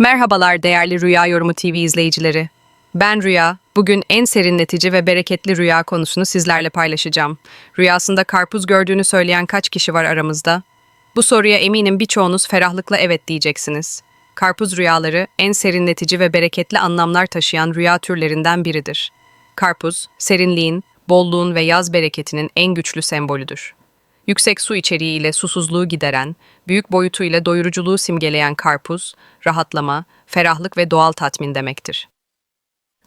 Merhabalar değerli Rüya Yorumu TV izleyicileri. Ben Rüya. Bugün en serinletici ve bereketli rüya konusunu sizlerle paylaşacağım. Rüyasında karpuz gördüğünü söyleyen kaç kişi var aramızda? Bu soruya eminim birçoğunuz ferahlıkla evet diyeceksiniz. Karpuz rüyaları en serinletici ve bereketli anlamlar taşıyan rüya türlerinden biridir. Karpuz, serinliğin, bolluğun ve yaz bereketinin en güçlü sembolüdür. Yüksek su içeriği ile susuzluğu gideren, büyük boyutu ile doyuruculuğu simgeleyen karpuz, rahatlama, ferahlık ve doğal tatmin demektir.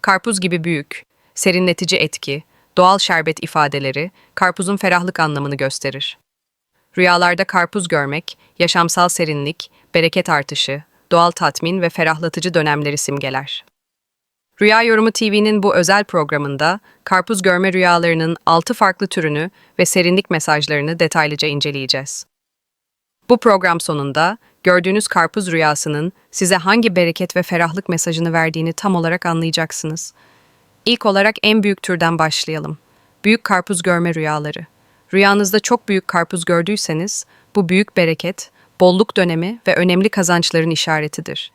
Karpuz gibi büyük, serinletici etki, doğal şerbet ifadeleri, karpuzun ferahlık anlamını gösterir. Rüyalarda karpuz görmek, yaşamsal serinlik, bereket artışı, doğal tatmin ve ferahlatıcı dönemleri simgeler. Rüya Yorumu TV'nin bu özel programında karpuz görme rüyalarının 6 farklı türünü ve serinlik mesajlarını detaylıca inceleyeceğiz. Bu program sonunda gördüğünüz karpuz rüyasının size hangi bereket ve ferahlık mesajını verdiğini tam olarak anlayacaksınız. İlk olarak en büyük türden başlayalım. Büyük karpuz görme rüyaları. Rüyanızda çok büyük karpuz gördüyseniz bu büyük bereket, bolluk dönemi ve önemli kazançların işaretidir.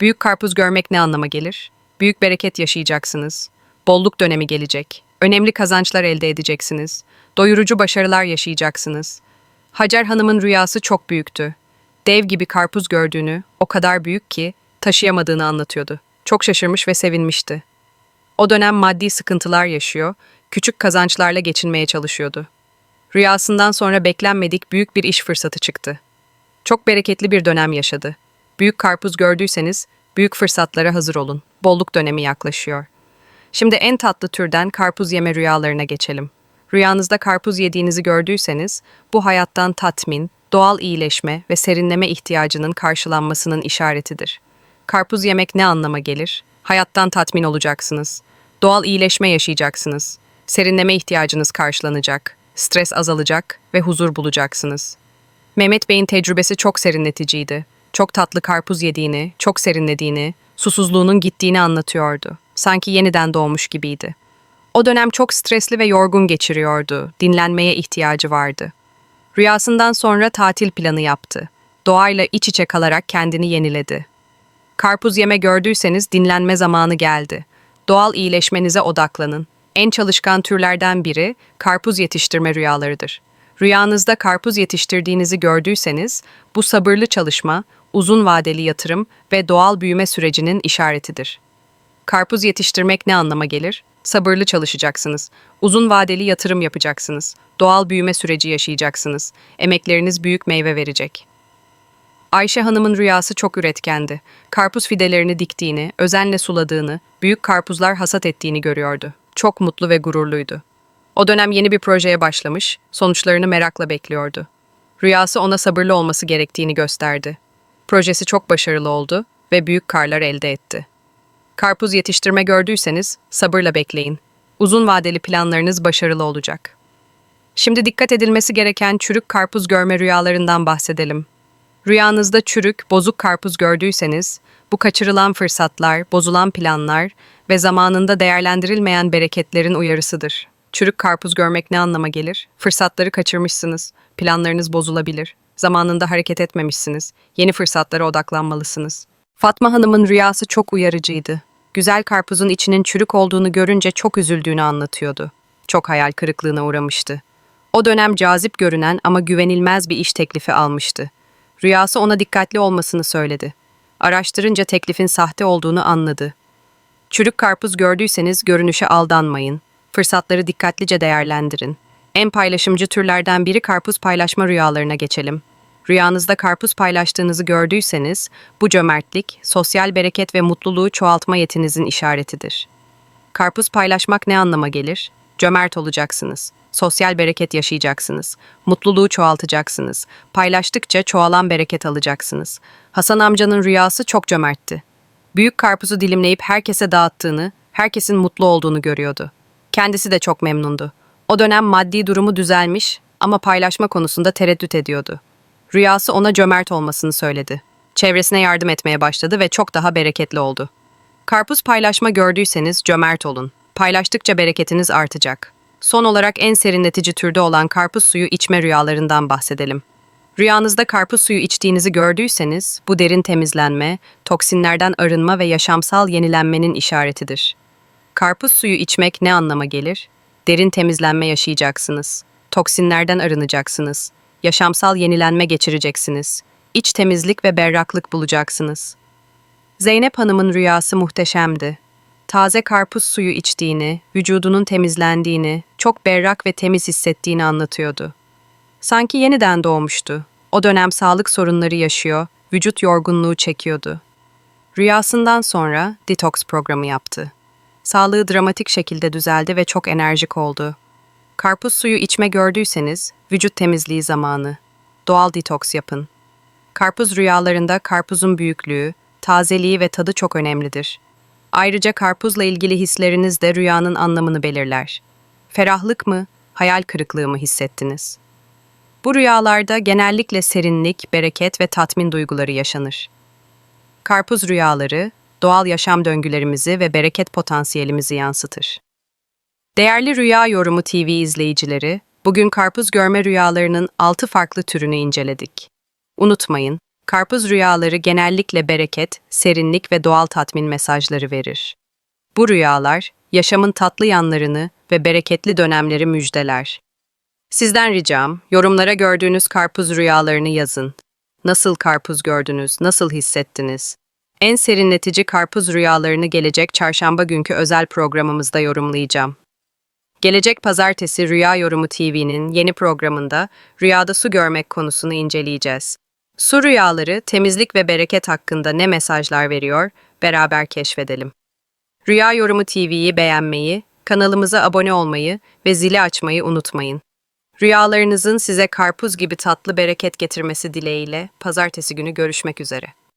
Büyük karpuz görmek ne anlama gelir? Büyük bereket yaşayacaksınız. Bolluk dönemi gelecek. Önemli kazançlar elde edeceksiniz. Doyurucu başarılar yaşayacaksınız. Hacer Hanım'ın rüyası çok büyüktü. Dev gibi karpuz gördüğünü, o kadar büyük ki taşıyamadığını anlatıyordu. Çok şaşırmış ve sevinmişti. O dönem maddi sıkıntılar yaşıyor, küçük kazançlarla geçinmeye çalışıyordu. Rüyasından sonra beklenmedik büyük bir iş fırsatı çıktı. Çok bereketli bir dönem yaşadı. Büyük karpuz gördüyseniz büyük fırsatlara hazır olun. Bolluk dönemi yaklaşıyor. Şimdi en tatlı türden karpuz yeme rüyalarına geçelim. Rüyanızda karpuz yediğinizi gördüyseniz bu hayattan tatmin, doğal iyileşme ve serinleme ihtiyacının karşılanmasının işaretidir. Karpuz yemek ne anlama gelir? Hayattan tatmin olacaksınız. Doğal iyileşme yaşayacaksınız. Serinleme ihtiyacınız karşılanacak. Stres azalacak ve huzur bulacaksınız. Mehmet Bey'in tecrübesi çok serinleticiydi. Çok tatlı karpuz yediğini, çok serinlediğini, susuzluğunun gittiğini anlatıyordu. Sanki yeniden doğmuş gibiydi. O dönem çok stresli ve yorgun geçiriyordu. Dinlenmeye ihtiyacı vardı. Rüyasından sonra tatil planı yaptı. Doğayla iç içe kalarak kendini yeniledi. Karpuz yeme gördüyseniz dinlenme zamanı geldi. Doğal iyileşmenize odaklanın. En çalışkan türlerden biri karpuz yetiştirme rüyalarıdır. Rüyanızda karpuz yetiştirdiğinizi gördüyseniz bu sabırlı çalışma, uzun vadeli yatırım ve doğal büyüme sürecinin işaretidir. Karpuz yetiştirmek ne anlama gelir? Sabırlı çalışacaksınız. Uzun vadeli yatırım yapacaksınız. Doğal büyüme süreci yaşayacaksınız. Emekleriniz büyük meyve verecek. Ayşe Hanım'ın rüyası çok üretkendi. Karpuz fidelerini diktiğini, özenle suladığını, büyük karpuzlar hasat ettiğini görüyordu. Çok mutlu ve gururluydu. O dönem yeni bir projeye başlamış, sonuçlarını merakla bekliyordu. Rüyası ona sabırlı olması gerektiğini gösterdi. Projesi çok başarılı oldu ve büyük karlar elde etti. Karpuz yetiştirme gördüyseniz sabırla bekleyin. Uzun vadeli planlarınız başarılı olacak. Şimdi dikkat edilmesi gereken çürük karpuz görme rüyalarından bahsedelim. Rüyanızda çürük, bozuk karpuz gördüyseniz, bu kaçırılan fırsatlar, bozulan planlar ve zamanında değerlendirilmeyen bereketlerin uyarısıdır. Çürük karpuz görmek ne anlama gelir? Fırsatları kaçırmışsınız, planlarınız bozulabilir, zamanında hareket etmemişsiniz, yeni fırsatlara odaklanmalısınız. Fatma Hanım'ın rüyası çok uyarıcıydı. Güzel karpuzun içinin çürük olduğunu görünce çok üzüldüğünü anlatıyordu. Çok hayal kırıklığına uğramıştı. O dönem cazip görünen ama güvenilmez bir iş teklifi almıştı. Rüyası ona dikkatli olmasını söyledi. Araştırınca teklifin sahte olduğunu anladı. Çürük karpuz gördüyseniz görünüşe aldanmayın. Fırsatları dikkatlice değerlendirin. En paylaşımcı türlerden biri karpuz paylaşma rüyalarına geçelim. Rüyanızda karpuz paylaştığınızı gördüyseniz, bu cömertlik, sosyal bereket ve mutluluğu çoğaltma yetinizin işaretidir. Karpuz paylaşmak ne anlama gelir? Cömert olacaksınız. Sosyal bereket yaşayacaksınız. Mutluluğu çoğaltacaksınız. Paylaştıkça çoğalan bereket alacaksınız. Hasan amcanın rüyası çok cömertti. Büyük karpuzu dilimleyip herkese dağıttığını, herkesin mutlu olduğunu görüyordu. Kendisi de çok memnundu. O dönem maddi durumu düzelmiş ama paylaşma konusunda tereddüt ediyordu. Rüyası ona cömert olmasını söyledi. Çevresine yardım etmeye başladı ve çok daha bereketli oldu. Karpuz paylaşma gördüyseniz cömert olun. Paylaştıkça bereketiniz artacak. Son olarak en serinletici türde olan karpuz suyu içme rüyalarından bahsedelim. Rüyanızda karpuz suyu içtiğinizi gördüyseniz, bu derin temizlenme, toksinlerden arınma ve yaşamsal yenilenmenin işaretidir. Karpuz suyu içmek ne anlama gelir? Derin temizlenme yaşayacaksınız. Toksinlerden arınacaksınız. Yaşamsal yenilenme geçireceksiniz. İç temizlik ve berraklık bulacaksınız. Zeynep Hanım'ın rüyası muhteşemdi. Taze karpuz suyu içtiğini, vücudunun temizlendiğini, çok berrak ve temiz hissettiğini anlatıyordu. Sanki yeniden doğmuştu. O dönem sağlık sorunları yaşıyor, vücut yorgunluğu çekiyordu. Rüyasından sonra detoks programı yaptı. Sağlığı dramatik şekilde düzeldi ve çok enerjik oldu. Karpuz suyu içme gördüyseniz, vücut temizliği zamanı. Doğal detoks yapın. Karpuz rüyalarında karpuzun büyüklüğü, tazeliği ve tadı çok önemlidir. Ayrıca karpuzla ilgili hisleriniz de rüyanın anlamını belirler. Ferahlık mı, hayal kırıklığı mı hissettiniz? Bu rüyalarda genellikle serinlik, bereket ve tatmin duyguları yaşanır. Karpuz rüyaları, doğal yaşam döngülerimizi ve bereket potansiyelimizi yansıtır. Değerli Rüya Yorumu TV izleyicileri, bugün karpuz görme rüyalarının 6 farklı türünü inceledik. Unutmayın, karpuz rüyaları genellikle bereket, serinlik ve doğal tatmin mesajları verir. Bu rüyalar, yaşamın tatlı yanlarını ve bereketli dönemleri müjdeler. Sizden ricam, yorumlara gördüğünüz karpuz rüyalarını yazın. Nasıl karpuz gördünüz, nasıl hissettiniz? En serinletici karpuz rüyalarını gelecek çarşamba günkü özel programımızda yorumlayacağım. Gelecek pazartesi Rüya Yorumu TV'nin yeni programında rüyada su görmek konusunu inceleyeceğiz. Su rüyaları, temizlik ve bereket hakkında ne mesajlar veriyor? Beraber keşfedelim. Rüya Yorumu TV'yi beğenmeyi, kanalımıza abone olmayı ve zili açmayı unutmayın. Rüyalarınızın size karpuz gibi tatlı bereket getirmesi dileğiyle pazartesi günü görüşmek üzere.